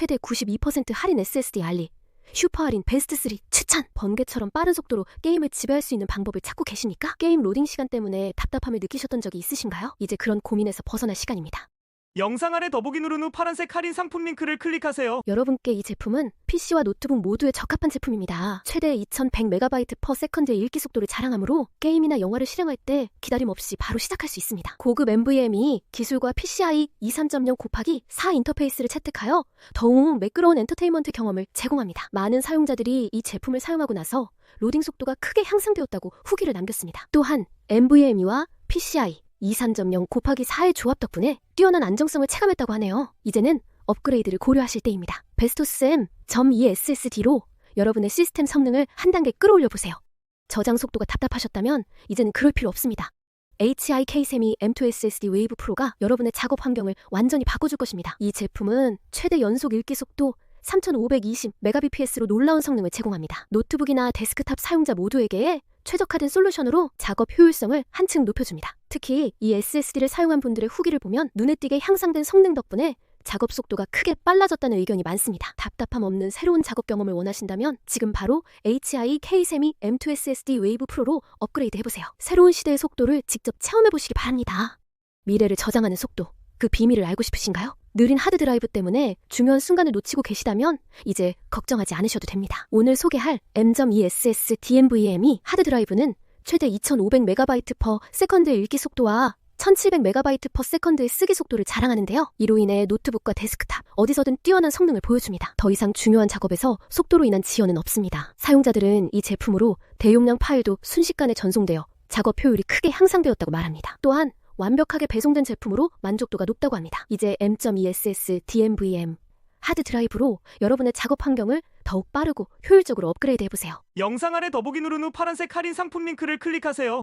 최대 92% 할인 SSD 알리, 슈퍼 할인 베스트 3 추천! 번개처럼 빠른 속도로 게임을 지배할 수 있는 방법을 찾고 계십니까? 게임 로딩 시간 때문에 답답함을 느끼셨던 적이 있으신가요? 이제 그런 고민에서 벗어날 시간입니다. 영상 아래 더보기 누른 후 파란색 할인 상품 링크를 클릭하세요. 여러분께 이 제품은 PC와 노트북 모두에 적합한 제품입니다. 최대 2100MB per 세컨드의 읽기 속도를 자랑하므로 게임이나 영화를 실행할 때 기다림 없이 바로 시작할 수 있습니다. 고급 NVMe 기술과 PCI 23.0 곱하기 4 인터페이스를 채택하여 더욱 매끄러운 엔터테인먼트 경험을 제공합니다. 많은 사용자들이 이 제품을 사용하고 나서 로딩 속도가 크게 향상되었다고 후기를 남겼습니다. 또한 NVMe와 PCI 23.0 곱하기 4의 조합 덕분에 뛰어난 안정성을 체감했다고 하네요. 이제는 업그레이드를 고려하실 때입니다. 베스토스 M.2 SSD로 여러분의 시스템 성능을 한 단계 끌어올려 보세요. 저장 속도가 답답하셨다면 이제는 그럴 필요 없습니다. HI K-세미 M2 SSD 웨이브 프로가 여러분의 작업 환경을 완전히 바꿔줄 것입니다. 이 제품은 최대 연속 읽기 속도 3520 Mbps로 놀라운 성능을 제공합니다. 노트북이나 데스크탑 사용자 모두에게 최적화된 솔루션으로 작업 효율성을 한층 높여줍니다. 특히 이 SSD를 사용한 분들의 후기를 보면 눈에 띄게 향상된 성능 덕분에 작업 속도가 크게 빨라졌다는 의견이 많습니다. 답답함 없는 새로운 작업 경험을 원하신다면 지금 바로 HI K-세미 M2 SSD 웨이브 프로로 업그레이드 해보세요. 새로운 시대의 속도를 직접 체험해보시기 바랍니다. 미래를 저장하는 속도, 그 비밀을 알고 싶으신가요? 느린 하드드라이브 때문에 중요한 순간을 놓치고 계시다면 이제 걱정하지 않으셔도 됩니다. 오늘 소개할 M.2 SS DMVME 하드드라이브는 최대 2500MB per 세컨드의 읽기 속도와 1700MB per 세컨드의 쓰기 속도를 자랑하는데요. 이로 인해 노트북과 데스크탑 어디서든 뛰어난 성능을 보여줍니다. 더 이상 중요한 작업에서 속도로 인한 지연은 없습니다. 사용자들은 이 제품으로 대용량 파일도 순식간에 전송되어 작업 효율이 크게 향상되었다고 말합니다. 또한 완벽하게 배송된 제품으로 만족도가 높다고 합니다. 이제 M.2 SS DMVM 하드 드라이브로 여러분의 작업 환경을 더욱 빠르고 효율적으로 업그레이드 해보세요. 영상 아래 더보기 누른 후 파란색 할인 상품 링크를 클릭하세요.